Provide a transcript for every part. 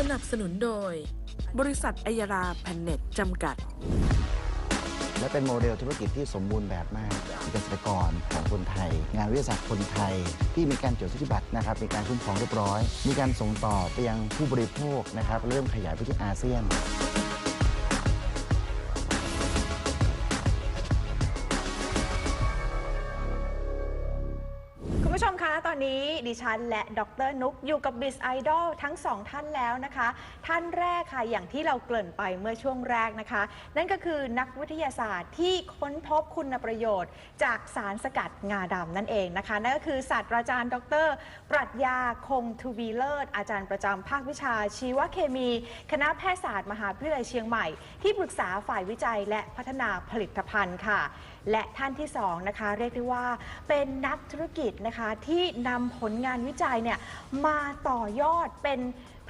สนับสนุนโดย บริษัทอัยราแพนเน็ตจำกัด และเป็นโมเดลธุรกิจที่สมบูรณ์แบบมากเกษตรกรของคนไทย งานวิทยาศาสตร์คนไทย ที่มีการจดสิทธิบัตรนะครับมีการคุ้มครองเรียบร้อย มีการส่งต่อไปยังผู้บริโภคนะครับเริ่มขยายไปที่อาเซียน ดิฉัน และดรนุกอยู่กับบิสไอดอลทั้งสองท่านแล้วนะคะ ท่านแรกค่ะอย่างที่เราเกริ่นไปเมื่อช่วงแรกนะคะ นั่นก็คือนักวิทยาศาสตร์ที่ค้นพบคุณประโยชน์ จากสารสกัดงาดำนั่นเองนะคะ นั่นก็คือศาสตราจารย์ ดร ปรัชญาคงทวีเลิศอาจารย์ประจำภาควิชาชีวเคมี คณะแพทยศาสตร์มหาวิทยาลัยเชียงใหม่ ที่ปรึกษาฝ่ายวิจัยและพัฒนาผลิตภัณฑ์ค่ะและท่านที่สองนะคะเรียกได้ว่าเป็นนักธุรกิจนะคะที่นำผลงานวิจัยเนี่ยมาต่อยอดเป็น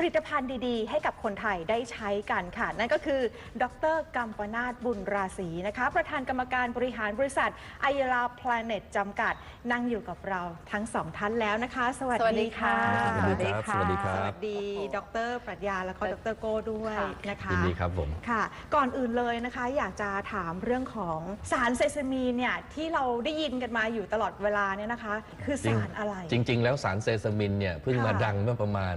ผลิตภัณฑ์ดีๆ ให้กับคนไทยได้ใช้กันค่ะ นั่นก็คือ ดรกัมปนาตบุญราศีนะคะ ประธานกรรมการบริหารบริษัทไอยราพลาเน็ตจำกัด นั่งอยู่กับเราทั้งสองท่านแล้วนะคะ สวัสดีค่ะ สวัสดีครับสวัสดีครับสวัสดี ดรปรัชญาแล้วก็ดรโก้ด้วยนะคะยินดีครับผมค่ะ ก่อนอื่นเลยนะคะ อยากจะถามเรื่องของสารเซซามีนเนี่ยที่เราได้ยินกันมาอยู่ตลอดเวลาเนี่ยนะคะ คือสารอะไร จริง ๆ แล้วสารเซซามินเนี่ยเพิ่งมาค่ะดังเมื่อประมาณ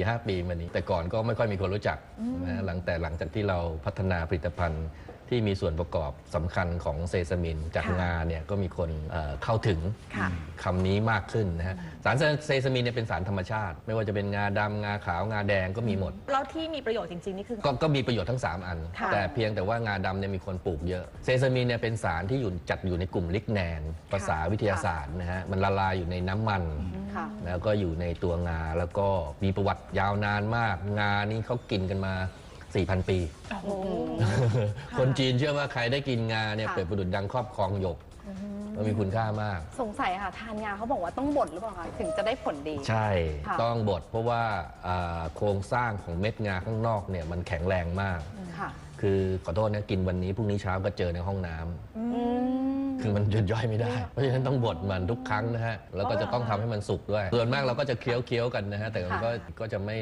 4-5 ปีมานี้ แต่ก่อนก็ไม่ค่อยมีคนรู้จักนะฮะหลังแต่หลังจากที่เราพัฒนาผลิตภัณฑ์ ที่มีส่วนประกอบสำคัญของเซซามินจากค่ะงาเนี่ยก็มีคนเอ่อเข้าถึงค่ะคำนี้มากขึ้นนะฮะสารเซซามินเนี่ยเป็นสารธรรมชาติ ไม่ว่าจะเป็นงาดำงาขาวงาแดงก็มีหมด แล้วที่มีประโยชน์จริง ๆ นี่คือ ก็ก็มีประโยชน์ทั้ง 3 อัน ค่ะ แต่เพียงแต่ว่างาดำเนี่ยมีคนปลูกเยอะ เซซามินเนี่ยเป็นสารที่อยู่จัดอยู่ในกลุ่มลิกแนน ภาษาวิทยาศาสตร์นะฮะ มันละลายอยู่ในน้ำมัน ค่ะ แล้วก็อยู่ในตัวงาแล้วก็มีประวัติยาวนานมาก งานี่เขากินกันมา 4,000 ปี โอ้โห คนจีนเชื่อว่าใครได้กินงาเนี่ยค่ะ เปรียบประดุจดังครอบครองหยกมันมีคุณค่ามาก สงสัยค่ะ ทานงาเขาบอกว่าต้องบดหรือเปล่าคะถึงจะได้ผลดี ใช่ค่ะ ต้องบดเพราะว่าอ่าโครงสร้างของเม็ดงาข้างนอกเนี่ยมันแข็งแรงมาก ค่ะ คือขอโทษนะกินวันนี้พรุ่งนี้เช้าก็เจอในห้องน้ำอืมคือมันหยุดย่อยไม่ได้ เพราะฉะนั้นต้องบดมันทุกครั้งนะฮะแล้วก็จะต้องทำให้มันสุกด้วยส่วนมากเราก็จะเคี้ยวเคี้ยวๆกันนะฮะแต่มันก็ก็จะไม่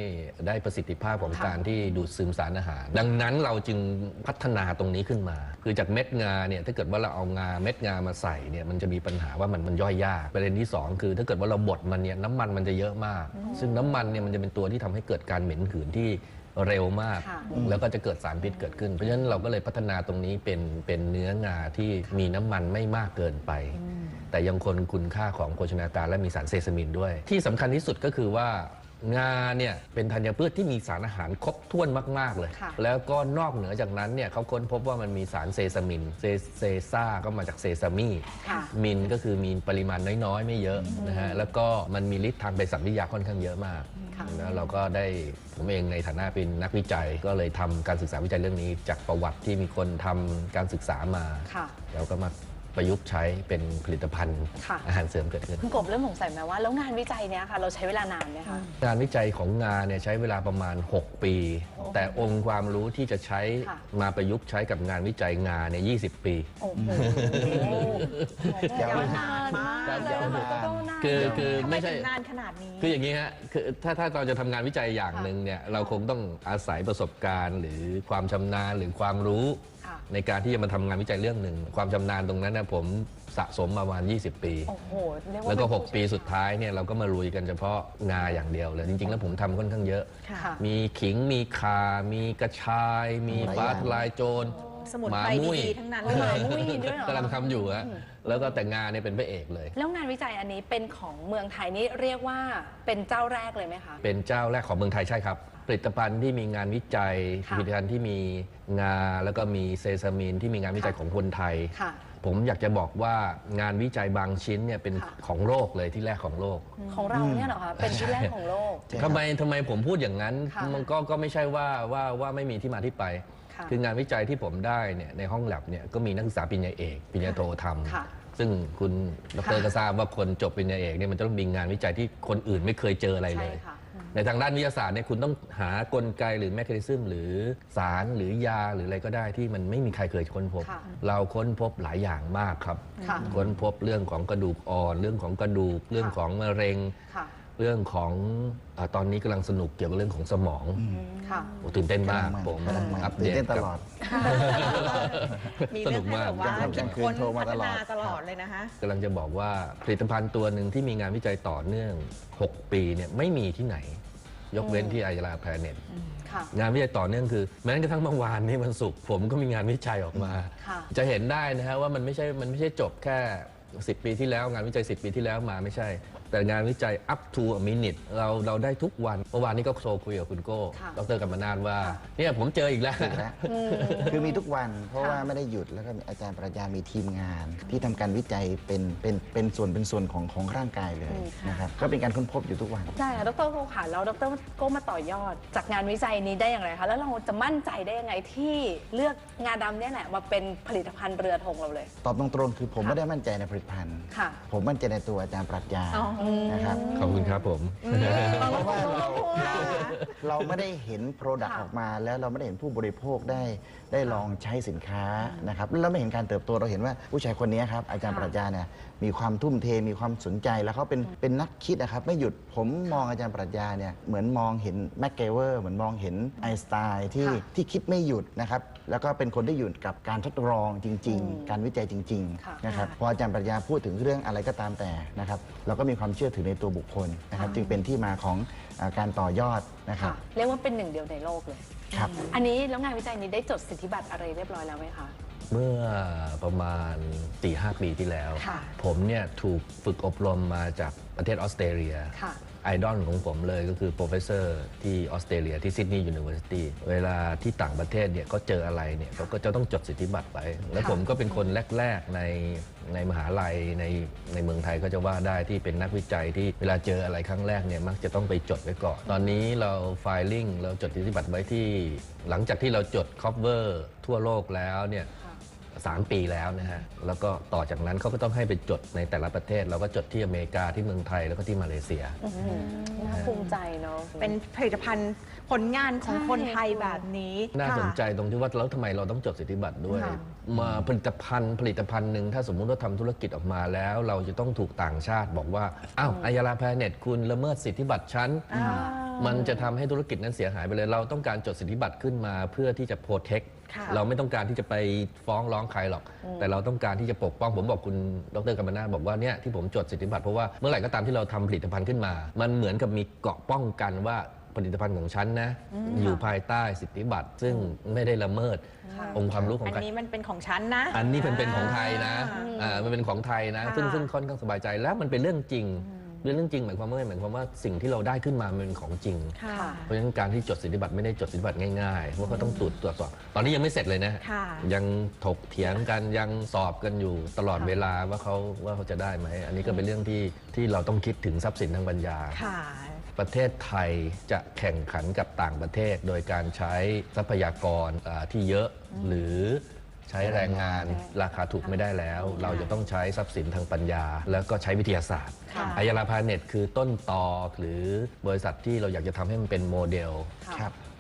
ได้ประสิทธิภาพของค่ะการที่ดูดซึมสารอาหาร ดังนั้นเราจึงพัฒนาตรงนี้ขึ้นมา คือจากเม็ดงาเนี่ยถ้าเกิดว่าเราเอางาเม็ดงามาใส่เนี่ยมันจะมีปัญหาว่ามันมันย่อยยากประเด็นที่สองคือถ้าเกิดว่าเราบดมันเนี่ยน้ำมันมันจะเยอะมาก ซึ่งน้ำมันเนี่ยมันจะเป็นตัวที่ทำให้เกิดการเหม็นหืนที่ เร็วมากค่ะแล้วก็จะเกิดสารพิษเกิดขึ้น เพราะฉะนั้นเราก็เลยพัฒนาตรงนี้เป็นเป็นเนื้องาที่มีน้ำมันไม่มากเกินไป แต่ยังคงคุณค่าของโภชนาการและมีสารเซซามินด้วย ที่สำคัญที่สุดก็คือว่างาเนี่ยเป็นธัญพืชที่มีสารอาหารครบถ้วนมากๆเลย ค่ะ แล้วก็นอกเหนือจากนั้นเนี่ยเขาค้นพบว่ามันมีสารเซซามิน เซเซซ่าก็มาจากเซซามี ค่ะ มินก็คือมีปริมาณน้อยๆ ไม่เยอะนะฮะ แล้วก็มันมีฤทธิ์ทางเภสัชวิทยาค่อนข้างเยอะมากค่ะ แล้วเราก็ได้ผมเองในฐานะเป็นนักวิจัย ก็เลยทำการศึกษาวิจัยเรื่องนี้ จากประวัติที่มีคนทำการศึกษามาค่ะแล้วก็มา ประยุกต์ใช้เป็นผลิตภัณฑ์ค่ะ อาหารเสริมเกิดขึ้น คุณกบเริ่มสงสัยไหมว่าแล้วงานวิจัยเนี้ยค่ะ เราใช้เวลานานไหมคะ งานวิจัยของงานเนี่ยใช้เวลาประมาณ 6 ปี แต่องค์ความรู้ที่จะใช้ค่ะ มาประยุกต์ใช้กับงานวิจัยงานเนี่ย20ปี โอ้โหยาวนานมากยาวนานเลยก็นานคือคือทำไมไม่ใช่ ถึงนานขนาดนี้ คืออย่างนี้ฮะคือถ้าถ้าเราจะทำงานวิจัยอย่างค่ะหนึ่งเนี่ยเราคงต้องอาศัยประสบการณ์ หรือความชำนาญหรือความรู้ค่ะ ในการที่จะมาทำงานวิจัยเรื่องหนึ่ง ความชำนาญตรงนั้นนะผมสะสมมาประมาณ 20 ปี โอ้โหเรียกว่าแล้วก็เป็นผู้6ปีสุดท้ายเนี่ยเราก็มาลุยกันเฉพาะงาอย่างเดียวเลย จริง ๆ แล้วผมทำค่อนข้างเยอะ ค่ะค่ะมีขิงมีข่ามีกระชาย มีหลายฟ้าอย่าง ทลายโจร สมุนหมาไพรมุ้ย ดีๆทั้งนั้นหเลมา ย มุ้ยด้วยเหรอ กำลังทำอยู่ฮะแล้วก็แต่งานเนี่ยเป็นพระเอกเลย แล้วงานวิจัยอันนี้เป็นของเมืองไทยนี่เรียกว่าเป็นเจ้าแรกเลยไหมคะ เป็นเจ้าแรกของเมืองไทยใช่ครับผ ลิตภัณฑ์ที่มีงานวิจัยค่ะผลิตภัณฑ์ที่มีงาแล้วก็มีเซซามินที่มีงานวิจัยค่ะ ของคนไทย ค่ะ ผมอยากจะบอกว่างานวิจัยบางชิ้นเนี่ยเป็นค่ะ ของโลกเลยที่แรกของโลกของเราเนี่ยเหรอคะเป็นที่แรกของโลกใช่ทำไมทำไมผมพูดอย่างนั้นค่ะ มันก็ก็ไม่ใช่ว่าว่าว่าไม่มีที่มาที่ไป ค่ะ คืองานวิจัยที่ผมได้เนี่ยในห้องแลบเนี่ยก็มีนักศึกษาปริญญาเอกปริญญาโททค่ะำซึ่งคุณดรก็ทราบว่าคนจบปริญญาเอกเนี่ยมันจะต้องมีงานวิจัยที่คนอื่นไม่เคยเจออะไรเลใช่ย ค่ะ ในทางด้านวิทยาศาสตร์เนี่ยคุณต้องหากลไกหรือแมคานิซึมหรือสารหรือยาหรืออะไรก็ได้ที่มันไม่มีใครเคยค้นพบ ค่ะเราค้นพบหลายอย่างมากครับ ค่ะ ค้นพบเรื่องของกระดูกอ่อน เรื่องของกระดูก เรื่องของมะเร็ง ค่ะ เรื่องของอาตอนนี้กำลังสนุกเกี่ยวกับเรื่องของสมองค่ะ โอ้ตื่นเต้นมากผมกำลังมาอัปตื่เดนตเต้นตกับลอด มีสเรื่นุองกให้มากแบบว่าครับคิดคืนค้นโทรพัมาฒตลอด นาตลอดเลยนะคะ กำลังจะบอกว่าผลิตภัณฑ์ตัวหนึ่งที่มีงานวิจัยต่อเนื่อง 6 ปีเนี่ยไม่มีที่ไหน ยกเว้นที่ไอยาลาแพลเน็ตค่ะ งานวิจัยต่อเนื่องคือ แม้กระทั่งเมื่อวานนี้วันศุกร์ผมก็มีงานวิจัยออกมา ค่ะจะเห็นได้นะฮะว่ามันไม่ใช่มันไม่ใช่จบแค่ 10 ปีที่แล้ว งานวิจัย 10 ปีที่แล้วมาไม่ใช่ แต่งานวิจัย up to a minute เราเราได้ทุกวัน เมื่อวานนี้ก็โทรคุยกับคุณโก้ ค่ะดรกำมนาทว่า เนี่ยผมเจออีกแล้วอีกแล้วคือมีทุกวันเพราะว่าไม่ได้หยุดแล้วก็อาจารย์ปรัชญามีทีมงาน ที่ทำการวิจัยเป็นเป็นเป็นส่วนเป็นส่วนของของร่างกายเลยนะครับก็เป็นการค้นพบอยู่ทุกวัน ใช่ค่ะดรโกค่ะแล้วดรโก็มาต่อยอด จากงานวิจัยนี้ได้อย่างไรคะ แล้วเราจะมั่นใจได้ยังไงที่เลือกงาดำเนี่ยแหละมาเป็นผลิตภัณฑ์เรือธงเราเลย ตอบตรงๆคือผมค่ะไม่ได้มั่นใจในผลิตภัณฑ์ ค่ะผมมั่นใจในตัวอาจารย์ปรัชญา อ๋อนะครับ ขอบคุณครับผม เพราะว่าเราเราเราไม่ได้เห็นโปรดักต์ค่ะออกมา แล้วเราไม่ได้เห็นผู้บริโภคได้ได้ลองใช้สินค้านะครับแล้วเราไม่เห็นการเติบโตเราเห็นว่าผู้ชายคนนี้ครับอาจารย์ปรัชญาเนี่ยมีความทุ่มเทมีความสนใจแล้วเขาเป็นเป็นนักคิดนะครับไม่หยุดผมมองอาจารย์ปรัชญาเนี่ยเหมือนมองเห็นแมคเกเวอร์เหมือนมองเห็นไอน์สไตน์ที่ค่ะที่คิดไม่หยุดนะครับแล้วก็เป็นคนที่อยู่กับการทดลองจริงอืมๆการวิจัยจริงค่ะๆนะครับค่ะพออาจารย์ปรัชญาพูดถึงเรื่องอะไรก็ตามแต่นะครับเราก็มีความเชื่อถือในตัวบุคคลนะครับ จึงเป็นที่มาของอาการต่อยอดนะครับค่ะเรียกว่าเป็นหนึ่งเดียวในโลกเลยครับอันนี้แล้วงานวิจัยนี้ได้จดสิทธิบัตรอะไรเรียบร้อยแล้วไหมคะเมื่อประมาณ4-5ปีที่แล้วค่ะผมเนี่ยถูกฝึกอบรมมาจากประเทศออสเตรเลียค่ะ ไอดอลของผมเลยก็คือโปรเฟสเซอร์ที่ออสเตรเลียที่ซิดนีย์ยูนิเวอร์ซิตี้เวลาที่ต่างประเทศเนี่ยเขาเจออะไรเนี่ยเขาก็จะต้องจดสิทธิบัตรไว้แล้วค่ะผมก็เป็นคนแรก ๆ ในในมหาลัยในในเมืองไทยก็จะว่าได้ที่เป็นนักวิจัยที่เวลาเจออะไรครั้งแรกเนี่ยมักจะต้องไปจดไว้ก่อน ตอนนี้เราไฟลิ่งเราจดสิทธิบัตรไว้ที่ หลังจากที่เราจดคอ v เวอร์ทั่วโลกแล้วเนี่ย สามปีแล้วนะฮะ แล้วก็ต่อจากนั้นเขาก็ต้องให้ไปจดในแต่ละประเทศ เราก็จดที่อเมริกาที่เมืองไทยแล้วก็ที่มาเลเซีย น่าภูมิใจเนาะ เป็นผลิตภัณฑ์ ผลงานของใช่คนไทยแบบนี้น่าค่ะสนใจตรงที่ว่าแล้วทำไมเราต้องจดสิทธิบัตรด้วยค่ะมาผลิตภัณฑ์ผลิตภัณฑ์หนึ่งถ้าสมมุติว่าทำธุรกิจออกมาแล้ว เราจะต้องถูกต่างชาติบอกว่าอ้าวอายาลาแพเน็ตคุณละเมิดสิทธิบัตรฉันอ่ามันจะทำให้ธุรกิจนั้นเสียหายไปเลย เราต้องการจดสิทธิบัตรขึ้นมาเพื่อที่จะโปรเทคค่ะเราไม่ต้องการที่จะไปฟ้องร้องใครหรอก แต่เราต้องการที่จะปกป้องผมบอกคุณดรกัมปนาทบอกว่าเนี่ยที่ผมจดสิทธิบัตรเพราะว่าเมื่อไหร่ก็ตามที่เราทำผลิตภัณฑ์ขึ้นมา มันเหมือนกับมีเกราะป้องกันว่า ผลิตภัณฑ์ของฉันนะ อยู่ภายใต้สิทธิบัตรซึ่งไม่ได้ละเมิดค่ะ องค์ความรู้ของอันใคร นี้มันเป็นของฉันนะ อันนี้เป็นเป็นของไทยนะอ่าอ่ามันเป็นของไทยนะ ซึ่งค่ะซึ่งค่อนข้างสบายใจแล้วมันเป็นเรื่องจริงเป็นเรื่องจริงหมายความว่าไงหมายความว่าสิ่งที่เราได้ขึ้นมามันเป็นของจริง ค่ะ เพราะฉะนั้นการที่จดสิทธิบัตรไม่ได้จดสิทธิบัตรง่ายๆเพราะเขาต้องตรวจตรวจสอบตอนนี้ยังไม่เสร็จเลยนะ ค่ะยังถกเถียงกันยังสอบกันอยู่ตลอดค่ะ เวลาว่าเขาว่าเขาจะได้ไหม อันนี้ก็เป็นเรื่องที่ที่เราต้องคิดถึงทรัพย์สินทางปัญญา ค่ะ ประเทศไทยจะแข่งขันกับต่างประเทศ โดยการใช้ทรัพยากรอ่าที่เยอะหรือใช้แรงงานราคาถูกไม่ได้แล้ว เราจะต้องใช้ทรัพย์สินทางปัญญา แล้วก็ใช้วิทยาศาสตร์ค่ะอายาลาพาเน็ตคือต้นตอหรือบริษัทที่เราอยากจะทำให้มันเป็นโมเดล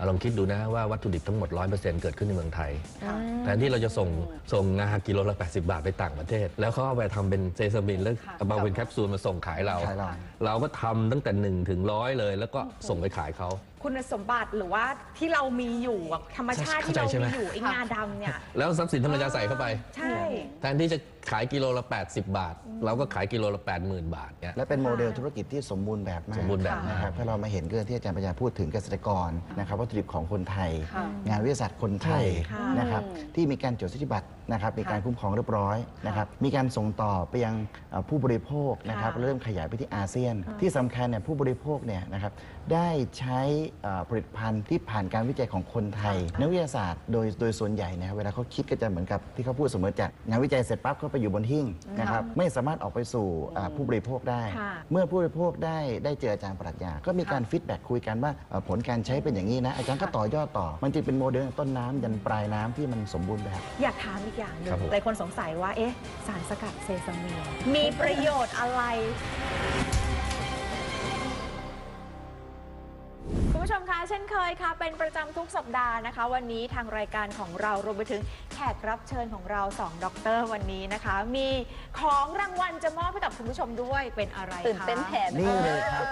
ค่ะครับอะลองคิดดูนะว่าวัตถุดิบทั้งหมด 100%เกิดขึ้นในเมืองไทย ค่ะ แทนที่เราจะส่งส่งงากิโลละ 80 บาทไปต่างประเทศ แล้วเขาเอาไปทำเป็นเซซามินแล้วค่ะ เอามาเป็นแคปซูลมาส่งขายเรา ขายเรา เราก็ทำตั้งแต่1ถึงร้อยเลย แล้วก็ส่งไปขายเขา คุณสมบัติหรือว่าที่เรามีอยู่อะธรรมชาติที่เราเข้าใจใช่ไหมมีอยู่ไอ้งาดำเนี่ยแล้วทรัพย์สินธรรมชาติใส่เข้าไป ใช่ แทนที่จะขายกิโลละ 80 บาท เราก็ขายกิโลละ 80,000 บาทเนี่ย และเป็นโมเดลธุรกิจที่สมบูรณ์แบบมากสมบูรณ์แบบมาก นะครับถ้าเรามาเห็นเรื่องที่อาจารย์ปัญญาพูดถึงเกษตรกรนะครับวัตถุดิบของคนไทย ค่ะงานวิทยาศาสตร์คนไทยค่ะ นะครับอืมที่มีการจดสิทธิบัตรนะครับมีการค่ะคุ้มครองเรียบร้อยนะครับมีการส่งต่อไปยังเอ่อผู้บริโภคนะครับค่ะ เริ่มขยายไปที่อาเซียน ที่สำคัญเนี่ยผู้บริโภคเนี่ยนะครับได้ใช้เอ่อผลิตภัณฑ์ที่ผ่านการวิจัยของคนไทย นักวิทยาศาสตร์โดยโดยส่วนใหญ่นะครับเวลาเขาคิดก็จะเหมือนกับที่เขาพูดเสมอจากงานวิจัยเสร็จปั๊บเขาไปอยู่บนหิ้งนะครับไม่สามารถออกไปสู่อ่าผู้บริโภคได้ค่ะเมื่อผู้บริโภคได้ได้เจออาจารย์ปรัชญาก็มีการฟีดแบ็กคุยกันว่าเอ่อผลการใช้เป็นอย่างนี้นะอาจารย์ก็ต่อยอดต่อ มันจึงเป็นโมเดลต้นน้ำยันปลายน้ำที่มันสมบูรณ์แบบอยากถามอีกอย่างหนึ่ครังบผมหลายคนสงสัยว่าเอ๊ะสารสกัดเซซามินมีประโยชน์อะไร คุณผู้ชมผู้ชมคะเช่นเคยค่ะ เป็นประจำทุกสัปดาห์นะคะ วันนี้ทางรายการของเรารวมไปถึงแขกรับเชิญของเรา2ด็อกเตอร์วันนี้นะคะ มีของรางวัลจะมอบให้กับคุณผู้ชมด้วยเป็นอะไรคะตื่นเต้นแทนนี่เลยครับ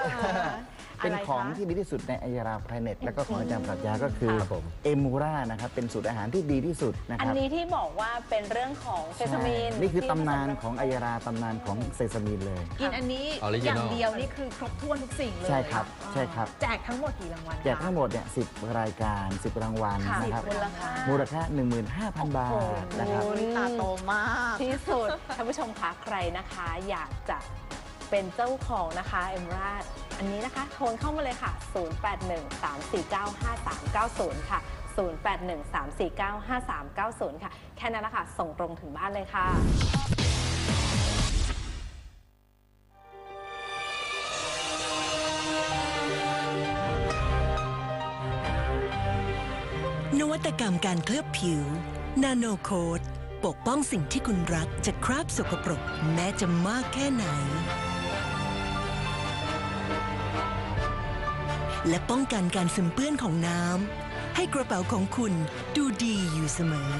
ะเป็นไรคะของที่ดีที่สุดในอัยราพลเน็ตแล้วก็ของอาจารย์ปรัชญาก็คือครับผมเอมูรานะครับเป็นสูตรอาหารที่ดีที่สุดนะอัคนรับนี้ที่บอกว่าเป็นเรื่องของเซซามินใช่นี่คือที่ตำนานผสมของอัยราตำนานของเซซามินเลยกินอันนี้ Original อย่างเดียวนี่คือครบถ้วนทุกสิ่งเลยใช่ครับอ่าใช่ครับแจกทั้งหมดกี่รางวัลคะแจกทั้งหมดเนี่ยสิรายการ 10 รางวัลค่ะนะครับ มูลค่ามูลค่า 15,000 บาทนะครับ โอ้ยตาโตมาก ที่สุด ท่านผู้ชมคะใครนะคะ อยากจะเป็นเจ้าของนะคะเอมราดอันนี้นะคะ โทรเข้ามาเลยค่ะ 0813495390 ค่ะ 0813495390 ค่ะ แค่นั้นแหละค่ะ ส่งตรงถึงบ้านเลยค่ะ กรรมการเคลือบผิว นาโนโคดปกป้องสิ่งที่คุณรักจากคราบสกปรกแม้จะมากแค่ไหน และป้องกันการซึมเปื้อนของน้ำให้กระเป๋าของคุณดูดีอยู่เสมอ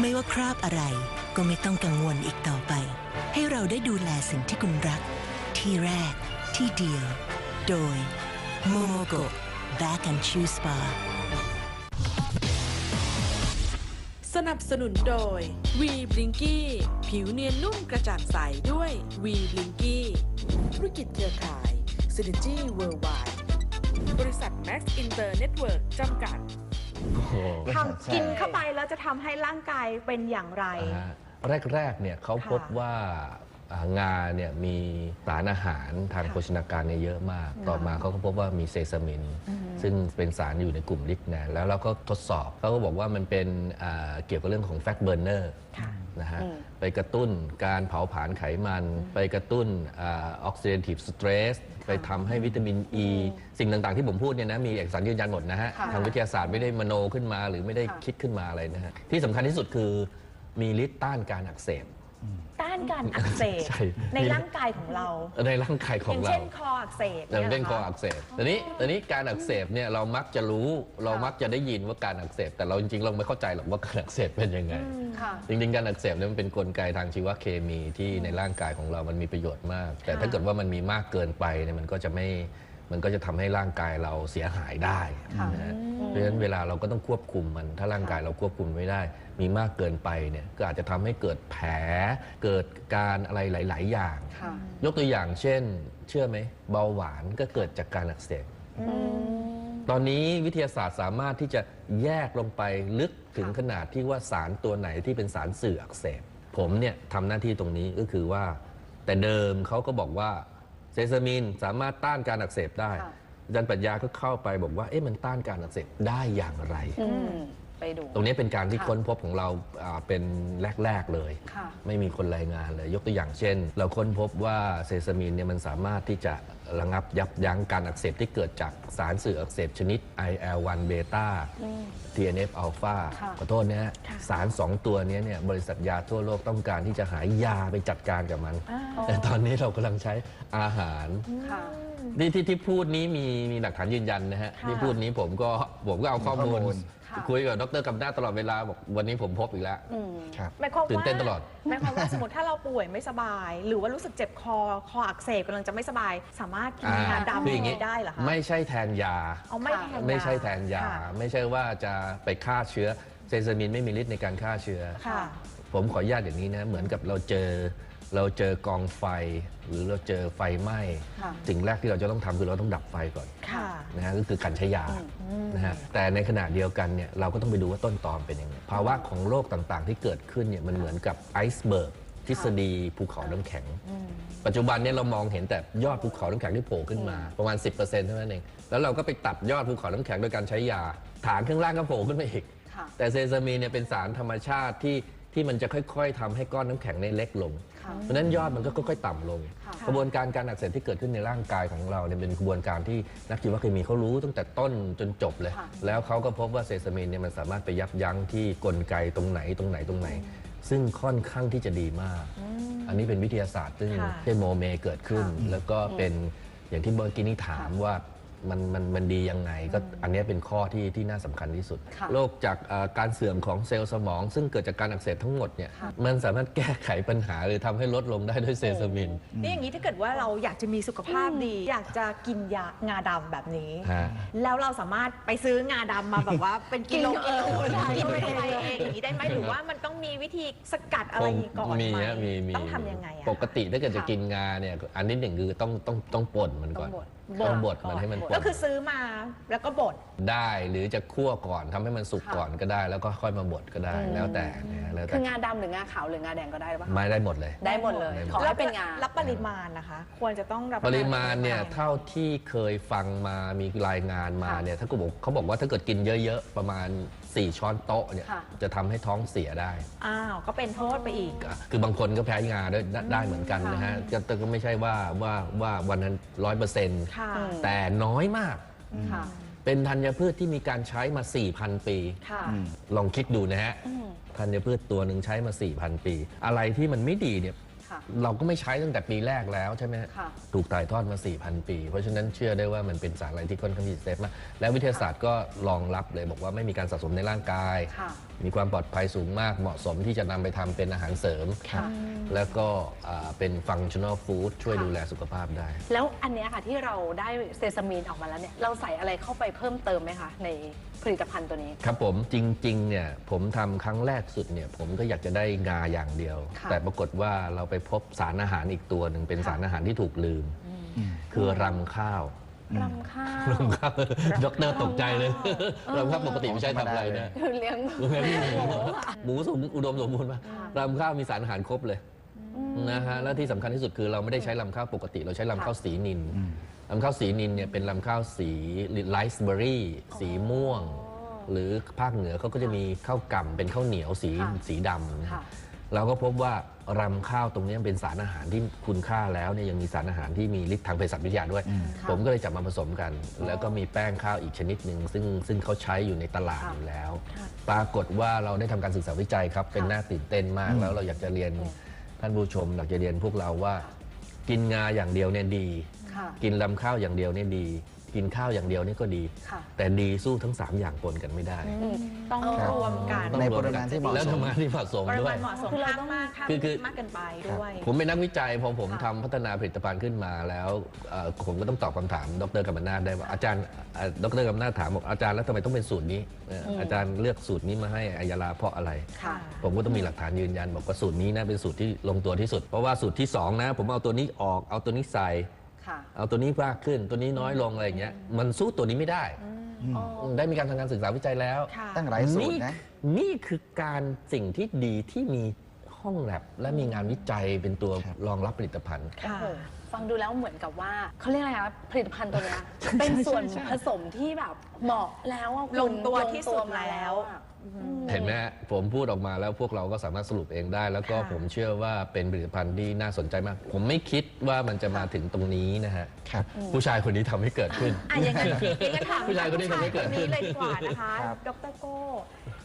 ไม่ว่าคราบอะไรก็ไม่ต้องกังวลอีกต่อไป ให้เราได้ดูแลสิ่งที่คุณรัก ที่แรกที่เดียว โดย Momogo Back and Choose Spa สนับสนุนโดย V b l i n k y ผิวเนียนนุ่มกระจ่างใสด้วย V b l i n k y ธุรกิจเครือข่าย Synergy Worldwide บริษัท Max Inter Network จำกัดโอ้โหทำกินเข้าไปแล้วจะทำให้ร่างกายเป็นอย่างไรอ่าแรก ๆ เนี่ยเขาพบค่ะว่าอ่า งาเนี่ยมีสารอาหารทางค่ะโภชนาการเนี่ยเยอะมาก ต่อมาเขาก็พบว่ามีเซซามิน ซึ่งเป็นสารอยู่ในกลุ่มลิกแนนแล้วเราก็ทดสอบเขาก็บอกว่ามันเป็นอ่าเกี่ยวกับเรื่องของแฟตเบ r ร์เนอร์ค่ะนะฮะอืมไปกระตุ้นการเผาผลาญไขมัน ไปกระตุ้นออกซิเดทีฟสเตรสไปทำให้วิตามินอ e, ีสิ่งต่างๆที่ผมพูดเนี่ยนะมีเอกสารยืนยันหมดนะฮะค่ะทางวิทยาศาสตร์ไม่ได้มโนขึ้นมาหรือไม่ได้ค่ะคิดขึ้นมาอะไรนะฮะที่สำคัญที่สุดคือมีฤทธิ์ต้านการอักเสบ ต้านการอักเสบใช่ ในร่างกายของเรา ในร่างกายขอองย่างเรา เช่นคออักเสบอย่างยเป็นหรคออักเสบตอนนี้ตอนนี้การอักเสบเนี่ยเรามักจะรู้เรามักจะได้ยินว่าการอักเสบ แต่เราจริงๆเราไม่เข้าใจหรอกว่าการอักเสบเป็นยังไง ค่ะ จริงๆ การอักเสบเนี่ยมันเป็นกลไกทางชีวเคมีที่ในร่างกายของเรามันมีประโยชน์มาก แต่ถ้าเกิดว่ามันมีมากเกินไปเนี่ยมันก็จะไม่ มันก็จะทำให้ร่างกายเราเสียหายได้ค่ะนะฮะเพราะฉะนั้นเวลาเราก็ต้องควบคุมมัน ถ้าร่างกายเราควบคุมไม่ได้ มีมากเกินไปเนี่ยก็อาจจะทำให้เกิดแผล เกิดการอะไรหลาย ๆ อย่างค่ะยกตัวอย่างเช่น เชื่อไหมเบาหวานก็เกิดจากการอักเสบตอนนี้วิทยาศาสตร์สามารถที่จะแยกลงไปลึกถึงขนาดที่ว่าสารตัวไหนที่เป็นสารสื่ออักเสบ ผมเนี่ยทำหน้าที่ตรงนี้ก็คือว่า แต่เดิมเขาก็บอกว่า เซซามินสามารถต้านการอักเสบได้ค่ะอาจารย์ปรัญญาก็เข้าไปบอกว่าเอ๊ะมันต้านการอักเสบได้อย่างไร อืม ไปดู ตรงนี้เป็นการที่ค่ะ ค้นพบของเราอ่าเป็นแรก ๆ เลย ค่ะ ไม่มีคนรายงานเลย ยกตัวอย่างเช่น เราค้นพบว่าเซซามินเนี่ยมันสามารถที่จะระงับยับยั้งการอักเสบที่เกิดจากสารสื่ออักเสบชนิด IL-1 เบต้า TNF อัลฟาค่ะ ขอโทษนะฮะสาร 2 ตัวเนี้ยเนี่ยบริษัทยาทั่วโลกต้องการที่จะหายาไปจัดการกับมันแต่ตอนนี้เรากำลังใช้อาหาร ค่ะ ที่ที่ที่พูดนี้มีมีหลักฐานยืนยันนะฮะค่ะ ที่พูดนี้ผมก็ผมก็เอาข้อมูลข้อมูล ค่ะ คุยกับดรกำนาจตลอดเวลาบอกวันนี้ผมพบอีกแล้ว อืมครับ หมายความว่าตื่นเต้นตลอด หมายความว่าสมมติถ้าเราป่วยไม่สบาย หรือว่ารู้สึกเจ็บคอคออักเสบกำลังจะไม่สบาย สามารถกินอ่างาดำคืออย่างนี้นี้ได้เหรอคะไม่ใช่แทนยา เอาไม่แทนยาไม่ใช่แทนยา ค่ะไม่ใช่ว่าจะไปฆ่าเชื้อเซซามินไม่มีฤทธิ์ในการฆ่าเชื้อ ค่ะ ผมขออนุญาตอย่างนี้นะ เหมือนกับเราเจอ เราเจอกองไฟหรือเราเจอไฟไหม้ค่ะสิ่งแรกที่เราจะต้องทำคือเราต้องดับไฟก่อนค่ะ นะฮะก็คือการใช้ยานะฮะแต่ในขณะเดียวกันเนี่ยเราก็ต้องไปดูว่าต้นตอมเป็นยังไงภาวะของโรคต่างๆ ที่เกิดขึ้นเนี่ยมันเหมือนกับไอซ์เบิร์กทฤษฎีภูเขาน้ำแข็ง ปัจจุบันเนี่ยเรามองเห็นแต่ยอดภูเขาน้ำแข็งที่โผล่ขึ้นมาประมาณ 10%เท่านั้นเองแล้วเราก็ไปตัดยอดภูเขาน้ำแข็งโดยการใช้ยา ฐานข้างล่างก็โผล่ขึ้นมาอีก ค่ะ แต่เซซามีนเนี่ยเป็นสารธรรมชาติที่ ที่มันจะค่อย ๆทำให้ก้อนน้ำแข็งเนี่ยเล็กลง ค่ะ เพราะฉะนั้นยอดมันก็ค่อยๆต่ำลง ค่ะ กระบวนการการอักเสบที่เกิดขึ้นในร่างกายของเราเนี่ยเป็นกระบวนการที่นักชีวเคมีเขารู้ตั้งแต่ต้นจนจบเลย ค่ะ แล้วเขาก็พบว่าเซซามินเนี่ยมันสามารถไปยับยั้งที่กลไกตรงไหนตรงไหนตรงไหน ซึ่งค่อนข้างที่จะดีมากอันนี้เป็นวิทยาศาสตร์ซึ่งค่ะที่โมเมเกิดขึ้น แล้วก็เป็นอย่างที่เมื่อกี้นี้ถามว่า มันมันมันดียังไง ก็อันเนี้ยเป็นข้อที่ที่น่าสำคัญที่สุด ค่ะโรคจากเอ่อการเสื่อมของเซลล์สมอง ซึ่งเกิดจากการอักเสบทั้งหมดเนี่ยค่ะ มันสามารถแก้ไขปัญหาหรือทำให้ลดลงได้ด้วยเซซามินนี่อย่างนี้ถ้าเกิดว่าเราอยากจะมีสุขภาพดี อยากจะกินยางาดำแบบนี้ ฮะ แล้วเราสามารถไปซื้องาดำมาแบบว่า เป็นกิโลกินเองกิโลได้กินไปเองอย่างนี้ได้ไหมหรือว่ามันต้องมีวิธีสกัดอะไรก่อนมีไหมฮะมีมีต้องทำยังไงอะ ปกติถ้าเกิดจะค่ะกินงาเนี่ยอันที่หนึ่งคือต้องต้องต้องป่นมันก่อน ต้องบด ต้องบดก่อนมันให้มันบดป่นก็คือซื้อมาแล้วก็บด ได้หรือจะคั่วก่อนทำให้มันสุกค่ะก่อนก็ได้ แล้วก็ค่อยมาบดก็ได้อืมแล้วแต่นะฮะแล้วคืแต่องาดำหรืองาขาวหรืองาแดงก็ได้หรือเปล่าไม่ได้หมดเลย ได้หมดเลย ได้หมด ขอให้เป็นงา รับปริมาณนะคะ ควรจะต้องรับปริมาณเนี่ยปริมณเท่าที่เคยฟังมามีรายงานมาค่ะเนี่ยถ้ากูบอกเขาบอกว่าถ้าเกิดกินเยอะๆ ประมาณ 4 ช้อนโต๊ะเนี่ยค่ะ จะทำให้ท้องเสียได้ อ้าว ก็เป็นโทษไปอีกอะคือบางคนก็แพ้งาได้ได้ได้เหมือนกันนะฮะก็แต่ก็ไม่ใช่ว่าว่าว่าวันนั้นร้อยเปอร์เซ็นต์ค่ะอืมแต่น้อยมาก ค่ะ เป็นธัญพืชที่มีการใช้มา 4,000 ปี ค่ะอืมลองคิดดูนะฮะอืมธัญพืชตัวหนึ่งใช้มา 4,000 ปี อะไรที่มันไม่ดีเนี่ยค่ะ เราก็ไม่ใช้ตั้งแต่ปีแรกแล้วใช่ไหมฮะค่ะ ถูกถ่ายทอดมา 4,000 ปี เพราะฉะนั้นเชื่อได้ว่ามันเป็นสารอะไรที่ค่อนข้างที่จะเซฟมากและวิทยาศาสตร์ก็รองรับเลยบอกว่าไม่มีการสะสมในร่างกาย ค่ะ มีความปลอดภัยสูงมากเหมาะสมที่จะนำไปทำเป็นอาหารเสริม ค่ะ แล้วก็อ่าเป็น functional food ช่วยค่ะ ดูแลสุขภาพได้ แล้วอันเนี้ยค่ะที่เราได้เซซามีนออกมาแล้วเนี่ยเราใส่อะไรเข้าไปเพิ่มเติมไหมคะในผลิตภัณฑ์ตัวนี้ ครับผมจริงๆเนี่ยผมทำครั้งแรกสุดเนี่ยผมก็อยากจะได้งาอย่างเดียว ค่ะแต่ปรากฏว่าเราไปพบสารอาหารอีกตัวหนึ่งเป็นค่ะ สารอาหารที่ถูกลืม คือรำข้าว รำข้าว รำข้าวด็อกเตอร์ตกใจเลยเออรำข้าวปกติไม่ใช่ทำอะไรนะคือเลี้ยงหมูสมอุดมสมบูรณ์ป่ะรำข้าวมีสารอาหารครบเลยนะฮะและที่สำคัญที่สุดคือเราไม่ได้ใช้ลำข้าวปกติ เราใช้ลำข้าวสีนินลำข้าวสีนินเนี่ยเป็นลำข้าวสีไลซ์เบอรี่สีม่วง หรือภาคเหนือเขาก็จะมีข้าวกล่ำเป็นข้าวเหนียวสีค่ะสีดำนะค่ะ เราก็พบว่ารำข้าวตรงนี้เป็นสารอาหารที่คุณค่าแล้วเนี่ยยังมีสารอาหารที่มีฤทธิ์ทางเภสัชวิทยาด้วยค่ะผมก็เลยจับมาผสมกัน แล้วก็มีแป้งข้าวอีกชนิดหนึ่งซึ่งซึ่งเขาใช้อยู่ในตลาดค่ะอยู่แล้วค่ะปรากฏว่าเราได้ทำการศึกษาวิจัยครับ เป็นค่ะน่าตื่นเต้นมากแล้วเราอยากจะเรียนท่านผู้ชมอยากจะเรียนพวกเราว่า กินงาอย่างเดียวเนี่ยดีค่ะกินลำข้าวอย่างเดียวเนี่ยดี กินข้าวอย่างเดียวนี่ก็ดี ค่ะ แต่ดีสู้ทั้งสามอย่างปนกันไม่ได้ต้องครับ รวมกันต้องในวปริมาณที่เหมาะสม แล้วทำงานที่เหมาะสมปริด้วมาย ณเหมาะสมคือเราห้ามต้อง มากห้ามคือคือ มากเกินไปด้วย ผมเป็นนักวิจัยพอผมค่ะทำพัฒนาผลิตภัณฑ์ขึ้นมาแล้วเอ่อผมก็ต้องตอบคำถาม ดรกัมปนาทได้ว่าอาจารย์เอ่อดรกัมปนาทถามบอกอาจารย์แล้วทำไมต้องเป็นสูตรนี้เอ่ออมอาจารย์เลือกสูตรนี้มาให้อายาลาเพราะอะไร ค่ะ ผมก็ต้องมีหลักฐานยืนยัน บอกว่าสูตรนี้นะเป็นสูตรที่ลงตัวที่สุด เพราะว่าสูตรที่สองนะ ผมเอาตัวนี้ออกเอาตัวนี้ใส่ ค่ะ เอาตัวนี้มากขึ้นตัวนี้น้อยลงอะไรอย่างเงี้ยมันสู้ตัวนี้ไม่ได้อ๋อได้มีการทำการศึกษาวิจัยแล้ว ค่ะ ตั้งหลายสูตรนะ นี่คือการสิ่งที่ดีที่มีห้องแลบและมีงานวิจัยเป็นตัวครับ รองรับผลิตภัณฑ์ ค่ะ โอ้โหฟังดูแล้วเหมือนกับว่าเขาเรียกอะไรคะผลิตภัณฑ์ตัวเนี้ยเป็นส่วนผสมที่แบบเหมาะแล้วอะคุณลงตัวที่สุดลงตัวมาแล้วอะ เห็นไหมฮะผมพูดออกมาแล้วพวกเราก็สามารถสรุปเองได้ แล้วก็ค่ะ ผมเชื่อว่าเป็นผลิตภัณฑ์ที่น่าสนใจมาก ผมไม่คิดว่ามันจะมาถึงตรงนี้นะฮะครับ ผู้ชายคนนี้ทำให้เกิดขึ้น อะอย่างนั้นอย่างนั้นถามผู้ชายคนนี้ทำให้เกิด ผู้ชายคนนี้เลยดีกว่านะคะ ครับ ดรโก้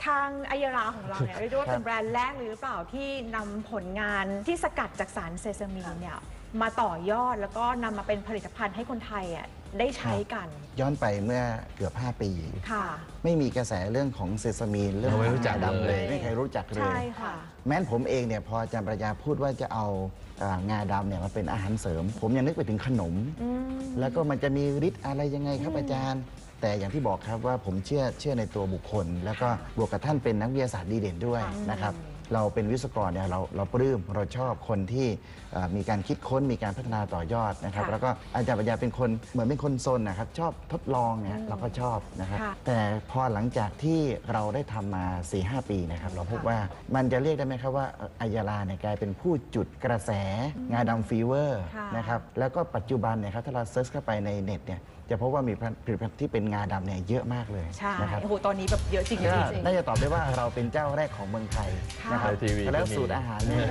ทางอายราของเราเนี่ยเรียกได้ว่าครัเป็บนแบรนด์แรกเลยหรือเปล่าที่นำผลงานที่สกัดจากสารเซซามีนเนี่ย มาต่อยอดแล้วก็นำมาเป็นผลิตภัณฑ์ให้คนไทยอะได้ใช้กัน ย้อนไปเมื่อเกือบ 5 ปี ค่ะ ไม่มีกระแสเรื่องของเซซามีนเรื่องเราขไม่องรู้จักงาดำเลยเลย ไม่มีใครรู้จักเลใช่ยค่ะ แม้นผมเองเนี่ยพออาจารย์ปรัญญาพูดว่าจะเอาอ่างาดำเนี่ยมาเป็นอาหารเสริม ผมยังนึกไปถึงขนม อืม แล้วก็มันจะมีฤทธิ์อะไรยังไงครับอาจารย์ แต่อย่างที่บอกครับว่าผมเชื่อเชื่อในตัวบุคคล แล้วก็บวกกับท่านเป็นนักวิทยาศาสตร์ดีเด่นด้วยนะครับ เราเป็นวิศวกรเนี่ยเราเราปลื้มเราชอบคนที่เอ่อมีการคิดค้นมีการพัฒนาต่อยอดนะครับ ค่ะแล้วก็อาจารย์ปัญญาเป็นคนเหมือนเป็นคนซนนะครับชอบทดลองเนี่ยเราก็ชอบนะครับ ค่ะ แต่พอหลังจากที่เราได้ทำมา 4-5ปีนะครับ เราพบว่ามันจะเรียกได้ไหมครับว่าเอ่ออายาลาเนี่ยกลายเป็นผู้จุดกระแสงาดำฟีเวอร์ค่ะนะครับแล้วก็ปัจจุบันเนี่ยครับถ้าเราเซิร์ชเข้าไปในเน็ตเนี่ย จะพบว่ามีผลิตภัณฑ์ที่เป็นงาดำเนี่ยเยอะมากเลยใช่นะครับ โอ้โหตอนนี้แบบเยอะจริงก็ๆน่าจะตอบได้ว่าเราเป็นเจ้าแรกของเมืองไทยค่ะนะครับไทยทีวีก็แล้วมี สูตรอาหารเนี่ย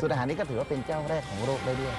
สูตรอาหารนี้ก็ถือว่าเป็นเจ้าแรกของโลกได้ด้วย